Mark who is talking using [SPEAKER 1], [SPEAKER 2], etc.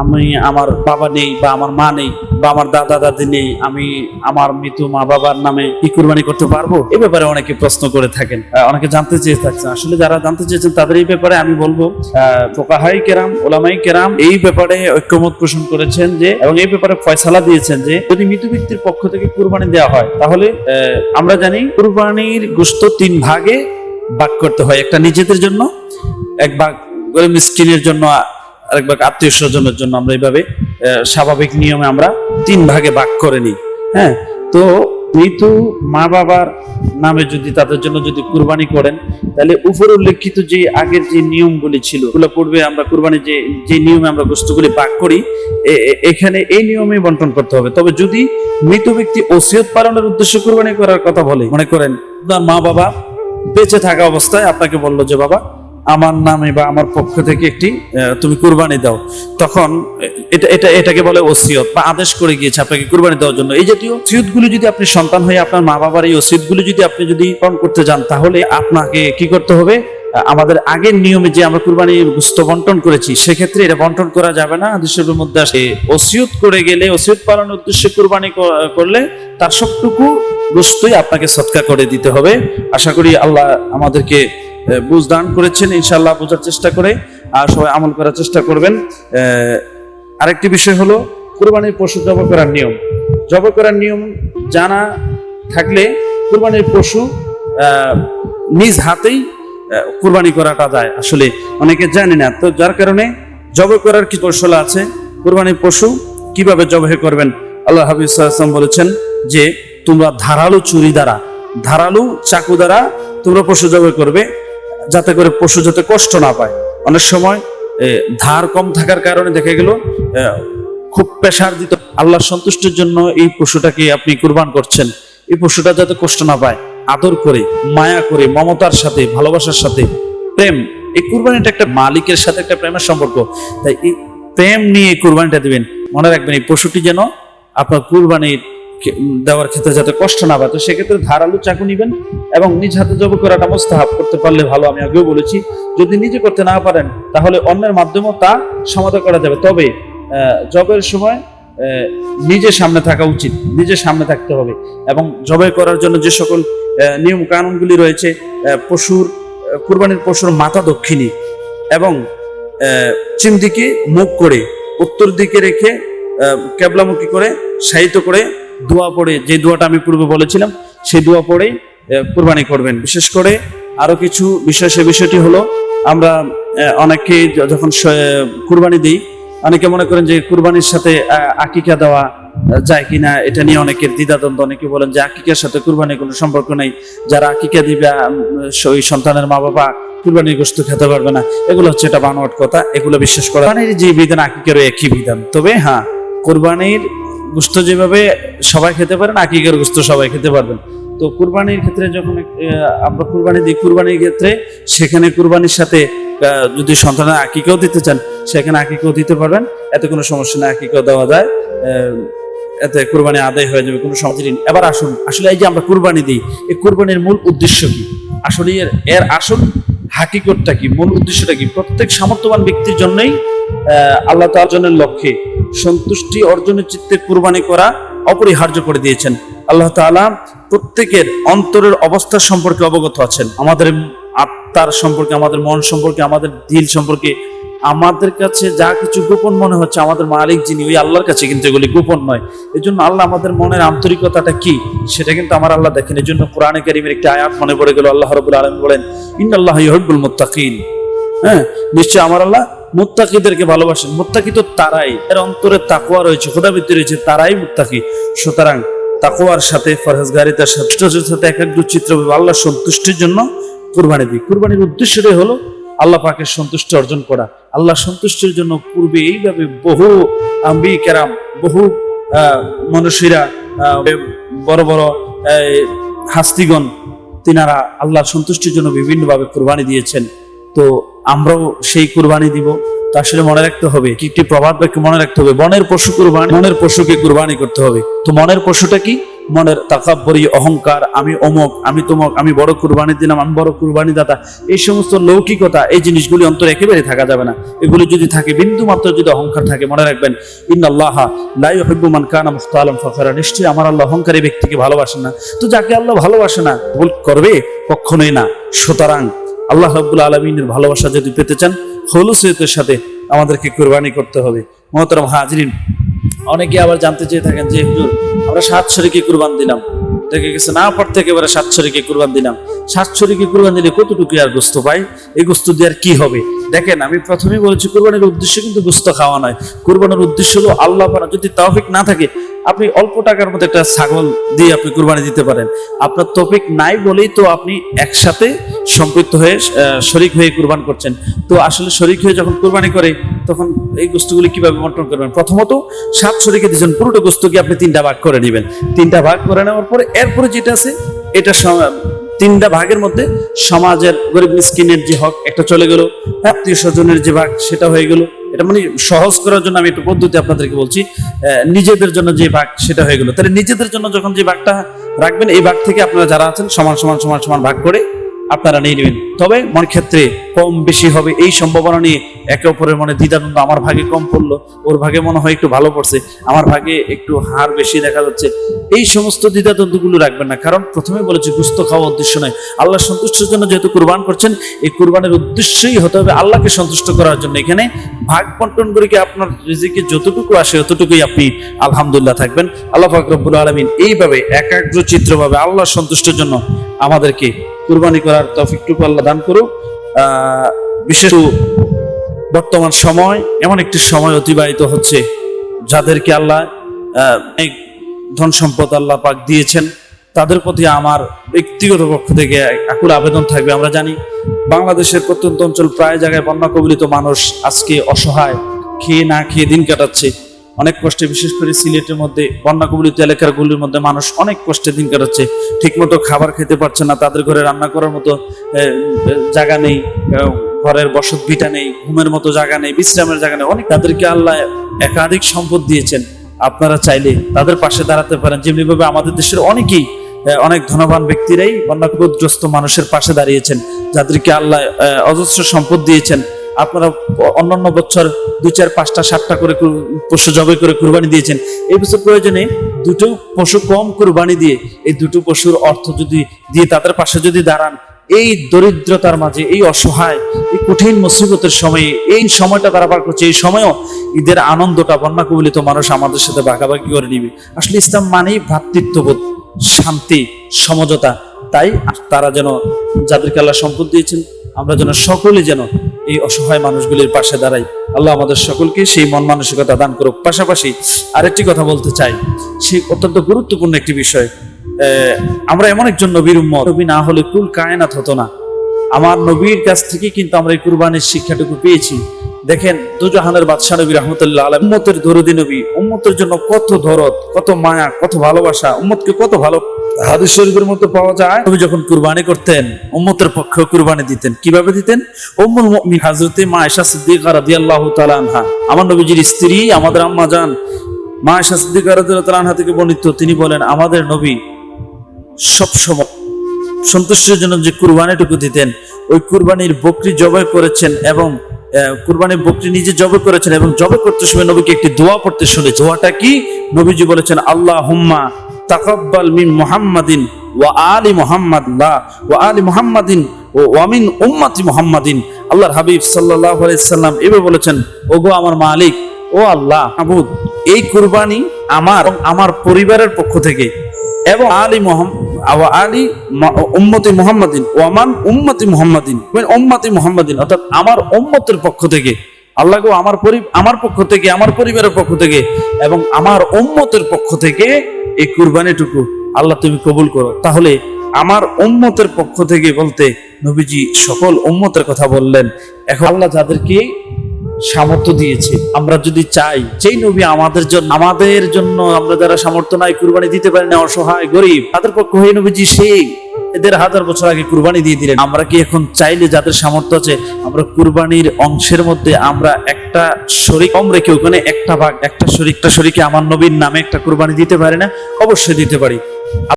[SPEAKER 1] আমি আমার বাবা নেই বা আমার মা নেই বা আমার দাদা দাদি নেই, আমি আমার মৃত মা বাবার নামে কি কুরবানি করতে পারব? এ ব্যাপারে অনেকে প্রশ্ন করে থাকেন অনেকে জানতে চেয়ে থাকছেন। আসলে যারা জানতে চেয়েছেন তাদের এই ব্যাপারে আমি বলব ফোকাহাই কেরাম, ওলামাই কেরাম এই ব্যাপারে ঐক্যমত পোষণ করেছেন যে, এবং এই ব্যাপারে ফয়সালা দিয়েছেন যে, যদি মৃত ব্যক্তির পক্ষ থেকে কুরবানি দেওয়া হয়, তাহলে আমরা জানি কুরবানির গোস্ত তিন ভাগে ভাগ করতে হয়, একটা নিজেদের জন্য, এক ভাগ মিসকিনের জন্য আরেক ভাগ আত্মীয় স্বজনের জন্য আমরা এইভাবে স্বাভাবিক নিয়মে আমরা তিন ভাগে ভাগ করে নিই হ্যাঁ? তো মৃত মা বাবার নামে যদি তাদের জন্য যদি কুরবানি করেন, তাহলে উপর উল্লেখিত যে আগের যে নিয়মগুলি ছিল, ওগুলো পূর্বে আমরা কুরবানি যে যে নিয়মে আমরা গোষ্ঠগুলি ভাগ করি এখানে এই নিয়মে বন্টন করতে হবে। তবে যদি মৃত ব্যক্তি ওসিয়ত পালনের উদ্দেশ্যে কুরবানি করার কথা বলে, মনে করেন, আপনার মা বাবা বেঁচে থাকা অবস্থায় আপনাকে বলল যে, বাবা আমার নামে বা আমার পক্ষ থেকে একটি তুমি কুরবানি দাও। তখন এটা এটা, এটাকে বলে ওসিয়ত বা আদেশ করে গিয়েছে আপনাকে কুরবানি দেওয়ার জন্য। এই জাতীয় ওসিয়তগুলো যদি আপনি সন্তান হয়ে আপনার মা বাবার এই ওসিয়তগুলো যদি আপনি যদি পালন করতে যান, তাহলে আপনাকে কি করতে হবে? আমাদের আগের নিয়মে যে আমরা কুরবানি গুস্ত বন্টন করেছি, সেক্ষেত্রে এটা বন্টন করা যাবে না। দেশের মধ্যে আসে, ওসিয়ত করে গেলে, ওসিয়ত পালনের উদ্দেশ্যে কুরবানি করলে তার সবটুকু গোস্তই আপনাকে সৎকার করে দিতে হবে। আশা করি আল্লাহ আমাদেরকে বুঝ দান করেছেন ইনশাল্লাহ বোঝার চেষ্টা করে, আর সবাই আমল করার চেষ্টা করবেন। আরেকটি বিষয় হলো, কুরবানির পশু জব করার নিয়ম। জব করার নিয়ম জানা থাকলে কুরবানির পশু নিজ হাতেই কুরবানি করাটা যায়। আসলে অনেকে জানে না, তো যার কারণে জব করার কি কৌশল আছে? কুরবানির পশু কীভাবে জবাই করবেন? আল্লাহ সাল্লাল্লাহু বলেছেন যে, তোমরা ধারালো চুরি দ্বারা, ধারালো চাকু দ্বারা তোমরা পশু জবাই করবে। যাতে করে পশু যাতে কষ্ট না পায়। অনেক সময় ধার কম থাকার কারণে দেখা গেল খুব প্রেশার দিত। আল্লাহর সন্তুষ্টির জন্য এই পশুটাকে আপনি কুরবান করছেন। এই পশুটা যাতে কষ্ট না পায়, আদর করে, মায়া করে, মমতার সাথে, ভালোবাসার সাথে, প্রেম। এই কুরবানিটা একটা মালিকের সাথে একটা প্রেমের সম্পর্ক। তাই এই প্রেম নিয়ে কুরবানিটা দিবেন। মনে রাখবেন, এই পশুটি যেন আপনার কুরবানির দেওয়ার ক্ষেত্রে যাতে কষ্ট না পায়। তো সেক্ষেত্রে ধারালো চাকু নিবেন এবং নিজ হাতে জব করাটা মোস্তাহাব করতে পারলে ভালো আমি আগেও বলেছি। যদি নিজে করতে না পারেন তাহলে অন্যের মাধ্যমেও তা সমাধান করা যাবে। তবে জবের সময় আহ, নিজে সামনে থাকা উচিত। নিজে সামনে থাকতে হবে। এবং জবাই করার জন্য যে সকল নিয়ম কানুনগুলি রয়েছে পশুর কুরবানির পশুর মাথা দক্ষিণী এবং আহ, পশ্চিম দিকে মুখ করে উত্তর দিকে রেখে আহ, কেবলামুখী করে সাহিত্য করে দোয়া পড়ে, যে দোয়াটা আমি পূর্বে বলেছিলাম, সেই দোয়া পড়েই কুরবানি করবেন। বিশেষ করে আরও কিছু বিষয়, সে বিষয়টি হলো, আমরা অনেকে যখন কুরবানি দিই, অনেকে মনে করেন যে কুরবানির সাথে আকিকা দেওয়া যায় কিনা, এটা নিয়ে অনেকের দ্বিধাদ্বন্দ্ব। অনেকে বলেন যে আকিকার সাথে কুরবানির কোনো সম্পর্ক নেই। যারা আকিকা দিবে ওই সন্তানের মা বাবা কুরবানির গোস্ত খেতে পারবে না। এগুলো হচ্ছে এটা বানোয়াট কথা, এগুলো বিশ্বাস করা। যে বিধান, আকিকারও একই বিধান। তবে হ্যাঁ কুরবানির গোস্ত যেভাবে সবাই খেতে পারেন আকিকার গোস্ত সবাই খেতে পারবেন। তো কুরবানির ক্ষেত্রে যখন আমরা কুরবানি দিই, কুরবানির ক্ষেত্রে সেখানে কুরবানির সাথে যদি সন্তানের আকিকেও দিতে চান, সেখানে আকিকেও দিতে পারবেন। এতে কোনো সমস্যা নেই, আকিকেও দেওয়া যায়। এতে কুরবানি আদায় হয়ে যাবে, কোনো সমস্যা নেই। এবার আসুন, আসলে এই যে আমরা কুরবানি দিই, এই কুরবানির মূল উদ্দেশ্য কি? আসলে এর এর আসল হাকিকতটা কি? মূল উদ্দেশ্যটা কি? প্রত্যেক সামর্থ্যবান ব্যক্তির জন্যই আল্লাহ তার্জনের লক্ষ্যে সন্তুষ্টি অর্জনের চিত্তে কুরবানি করা অপরিহার্য করে দিয়েছেন। আল্লাহ তাআলা প্রত্যেকের অন্তরের অবস্থা সম্পর্কে অবগত আছেন। আমাদের আত্মার সম্পর্কে, আমাদের মন সম্পর্কে, আমাদের দিল সম্পর্কে, আমাদের কাছে যা কিছু গোপন মনে হচ্ছে, আমাদের মালিক যিনি, ওই আল্লাহর কাছে কিন্তু এগুলি গোপন নয়। এই জন্য আল্লাহ আমাদের মনের আন্তরিকতাটা কি, সেটা কিন্তু আমার আল্লাহ দেখেন। এই জন্য কোরআনে কারিমের একটি আয়াত মনে পড়ে গেল, আল্লাহ রবুল আলম বলেন, ইন্নাল্লাহ ইহব্বুল মুত্তাকিন। হ্যাঁ নিশ্চয় আমার আল্লাহ মুত্তাকিদেরকে ভালোবাসেন। মুত্তাকি তো তারাই। এর অন্তরে তাকুয়া রয়েছে, খোদাবৃত্তি রয়েছে, তারাই মুত্তাকি। সুতরাং তাকুয়ার সাথে, ফরহাজগারিতার সাথে সাথে একাগ্র চিত্র আল্লাহ সন্তুষ্টির জন্য কুরবানি দিই। কুরবানির উদ্দেশ্যটাই হলো আল্লাহ পাকের সন্তুষ্টি অর্জন করা। আল্লাহ সন্তুষ্টির জন্য পূর্বে এইভাবে বহু আম্বি কেরাম, বহু মনীষীরা বড় বড় হাস্তিগণ, তিনারা আল্লাহ সন্তুষ্টির জন্য বিভিন্নভাবে কুরবানি দিয়েছেন। তো আমরাও সেই কুরবানি দিব। তো আসলে মনে রাখতে হবে, কি একটি প্রভাব মনে রাখতে হবে, বনের পশু কুরবানি, মনের পশুকে কুরবানি করতে হবে। তো মনের পশুটা কি? মনের তাকাব্বরি, অহংকার, আমি অমক, আমি তমক, আমি বড় কুরবানি দিলাম, আমি বড় কুরবানি দাতা এই সমস্ত লৌকিকতা, এই জিনিসগুলি অন্তর একেবারে থাকা যাবে না। এগুলি যদি থাকে, বিন্দু মাত্র যদি অহংকার থাকে, মনে রাখবেন ইন আল্লাহ লাই হব্বু মান কানা মুখতালাম ফখরা। নিশ্চয়ই আমার আল্লাহ অহংকারী ব্যক্তিকে ভালোবাসেন না। তো যাকে আল্লাহ ভালোবাসে না, ভুল করবে কখনোই না। সুতরাং আল্লাহ রাব্বুল আলমিনের ভালোবাসা যদি পেতে চান হলুসেতের সাথে আমাদেরকে কোরবানি করতে হবে। মহতরম হাজরিন, অনেকে আবার জানতে চেয়ে থাকেন যে আমরা সাত শরীকে কুরবান দিলাম। দেখে গেছে না পড়তে একেবারে সাত শরীকে কুরবান দিলাম। সাত শরীকে কুরবান দিলে কতটুকু আর গোস্ত পাই? এই গোস্ত দিয়ে আর কি হবে? দেখেন, আমি প্রথমেই বলেছি, কুরবানির উদ্দেশ্য কিন্তু গোস্ত খাওয়া নয়। কুরবানির উদ্দেশ্য হলো আল্লাহ পারা যদি তৌফিক না থাকে আপনি অল্প টাকার মধ্যে একটা ছাগল দিয়ে আপনি কুরবানি দিতে পারেন। আপনার তৌফিক নাই বলেই তো আপনি একসাথে সম্পৃক্ত হয়ে শরিক হয়ে কুরবান করছেন। তো আসলে শরিক হয়ে যখন কুরবানি করে, তখন এই গোস্তগুলি কীভাবে বন্টন করবেন? প্রথমত, সাত শরিকে দিয়েছেন পুরোটা গোস্তকে আপনি তিনটা ভাগ করে নেবেন। তিনটা ভাগ করে নেওয়ার পরে এরপরে যেটা আছে, এটা তিনটা ভাগের মধ্যে সমাজের গরিব মিসকিনের যে হক, একটা চলে গেল। আত্মীয় স্বজনের যে ভাগ, সেটা হয়ে গেল। এটা মানে সহজ করার জন্য আমি একটু পদ্ধতি আপনাদেরকে বলছি নিজেদের জন্য যে ভাগ সেটা হয়ে গেল। তাহলে নিজেদের জন্য যখন যে ভাগটা রাখবেন, এই ভাগ থেকে আপনারা যারা আছেন, সমান সমান সমান সমান ভাগ করে আপনারা নিয়ে নেবেন। তবে মনে ক্ষেত্রে কম বেশি হবে এই সম্ভাবনা নিয়ে একে অপরের মনে দ্বিধাদ্বন্দ্ব। আমার ভাগে কম পড়ল, ওর ভাগে মনে হয় একটু ভালো পড়ছে, আমার ভাগে একটু হার বেশি দেখা যাচ্ছে। এই সমস্ত দ্বিধাদ্বন্দ্বগুলো রাখবেন না, কারণ প্রথমে বলেছি গুস্ত খাওয়া উদ্দেশ্য নয়। আল্লাহ সন্তুষ্টের জন্য যেহেতু কুরবান করছেন, এই কুরবানের উদ্দেশ্যই হতে হবে আল্লাহকে সন্তুষ্ট করার জন্য। এখানে ভাগ বন্টন করে কি আপনার রিজিকে যতটুকু আসে ততটুকুই আপনি আলহামদুলিল্লাহ থাকবেন। আল্লাহ ফাকরবুল আলমিন এইভাবে একাগ্র, চিত্রভাবে আল্লাহর সন্তুষ্টের জন্য আমাদেরকে কুরবানি করার তফিকটুকু আল্লাহ দান করুক। বিশেষ বর্তমান সময় এমন একটি সময় অতিবাহিত হচ্ছে যাদেরকে আল্লাহ অনেক ধন সম্পদ আল্লাহ পাক দিয়েছেন। তাদের প্রতি আমার ব্যক্তিগত পক্ষ থেকে আকুল আবেদন থাকবে। আমরা জানি বাংলাদেশের প্রত্যন্ত অঞ্চল প্রায় জায়গায় বন্যা কবলিত মানুষ আজকে অসহায়, খেয়ে না খেয়ে দিন কাটাচ্ছে। অনেক কষ্টে, বিশেষ করে সিলেটের মধ্যে বন্যা কবলিত এলাকাগুলির মধ্যে মানুষ অনেক কষ্টে দিন কাটাচ্ছে। ঠিকমতো খাবার খেতে পারছে না, তাদের ঘরে রান্না করার মতো জায়গা নেই ঘরের বসত ভিটা নেই, ঘুমের মতো জায়গা নেই, বিশ্রামের জায়গা নেই। অনেক তাদেরকে আল্লাহ একাধিক সম্পদ দিয়েছেন। আপনারা চাইলে তাদের পাশে দাঁড়াতে পারেন। যেমনি ভাবে আমাদের দেশের অনেকেই অনেক ধনবান ব্যক্তিরাই বন্যাগ্রস্ত মানুষের পাশে দাঁড়িয়েছেন, যাদেরকে আল্লাহ অজস্র সম্পদ দিয়েছেন। আপনারা অন্যান্য বছর দুই চার, পাঁচটা, সাতটা করে পশু জবাই করে কুরবানি দিয়েছেন। এই বছর প্রয়োজনে দুটো পশু কম কুরবানি দিয়ে এই দুটো পশুর অর্থ যদি দিয়ে তাদের পাশে যদি দাঁড়ান, এই দরিদ্রতার মাঝে, এই অসহায়, এই কঠিন মুসিবতের সময়ে, এই সময়টা তারা পার করছে, এই সময়ও ঈদের আনন্দটা, বন্যা কবলিত মানুষ আমাদের সাথে ভাগাভাগি করে নিবে। আসলে ইসলাম মানেই ভ্রাতৃত্ববোধ, শান্তি, সমঝোতা তাই তারা যেন যাদেরকে আল্লাহ সম্পদ দিয়েছেন, আমরা যেন সকলে যেন এই অসহায় মানুষগুলির পাশে দাঁড়াই। আল্লাহ আমাদের সকলকে সেই মন মানসিকতা দান করুক। পাশাপাশি আরেকটি কথা বলতে চাই, সে অত্যন্ত গুরুত্বপূর্ণ একটি বিষয়। আমরা এমন একজন নবীর নবী না হলে কুল কায়নাত হতো না। আমার নবীর কাছ থেকে কিন্তু আমরা এই কুরবানির শিক্ষাটুকু পেয়েছি। দেখেন, দুজাহানের বাদশাহ নবী রহমতুল্লাহ আলম উম্মতের দরদি নবী, উম্মতের জন্য কত দরদ, কত মায়া, কত ভালোবাসা, উম্মতকে কত ভালো হাদিস শরীফের মধ্যে পাওয়া যায়। নবী যখন কুরবানি করতেন, উম্মতের পক্ষে কুরবানি দিতেন। কীভাবে দিতেন? উম্মুল মুমিন হযরতে মা আয়েশা সিদ্দিকা রাদিয়াল্লাহু তাআলা আনহা। আমার নবীজির স্ত্রী, আমাদের আম্মা জান মা আয়েশা সিদ্দিকা রাদিয়াল্লাহু তাআলা আনহা থেকে বর্ণিত, তিনি বলেন, আমাদের নবী সব সময় সন্তুষ্টের জন্য যে কুরবানিটুকু দিতেন, ওই কুরবানির বকরি জবাই করেছেন এবং কুরবানির বকরি নিজে জবাই করেছেন এবং জবাই করতে সময় নবীকে একটি দোয়া পড়তে শুনে দোয়াটা কি? নবীজি বলেছেন আল্লাহ হুম্মা তাকাব্বাল মিন মুহাম্মাদিন ওয়া আলি মুহাম্মাদ লা ওয়া আলি মুহাম্মাদিন ও ওয়ামিন উম্মাতি মুহাম্মাদিন। আল্লাহর হাবিব সাল্লাল্লাহু আলাইহি সাল্লাম এভাবে বলেছেন, ওগো আমার মালিক, ও আল্লাহ আবুদ এই কুরবানি আমার আমার পরিবারের পক্ষ থেকে এবং আলী মোহাম্মদ আলী উম্মতি মুহাম্মাদিন ওয়ামান উম্মতি মুহাম্মাদিন উম্মতি মুহাম্মাদিন। অর্থাৎ আমার উম্মতের পক্ষ থেকে আল্লাহ আমার আমার পক্ষ থেকে, আমার পরিবারের পক্ষ থেকে এবং আমার উম্মতের পক্ষ থেকে এই কুরবানিটুকু আল্লাহ তুমি কবুল করো। তাহলে আমার উম্মতের পক্ষ থেকে বলতে নবীজি সকল উম্মতের কথা বললেন। এখন আল্লাহ যাদেরকে সামর্থ্য দিয়েছে। আমরা যদি চাই, যেই নবী আমাদের জন্য আমাদের জন্য আমরা যারা সামর্থ্য নাই, কুরবানি দিতে পারি না, অসহায়, গরিব, তাদের পক্ষ হয়ে নবীজি সেই এদের হাজার বছর আগে কুরবানি দিয়ে দিলেন। আমরা কি এখন চাইলে যাদের সামর্থ্য আছে, আমরা কুরবানির অংশের মধ্যে আমরা একটা শরিক কম রেখে ওখানে একটা ভাগ, একটা শরিকটা শরিকে আমার নবীর নামে একটা কুরবানি দিতে পারি না? অবশ্যই দিতে পারি।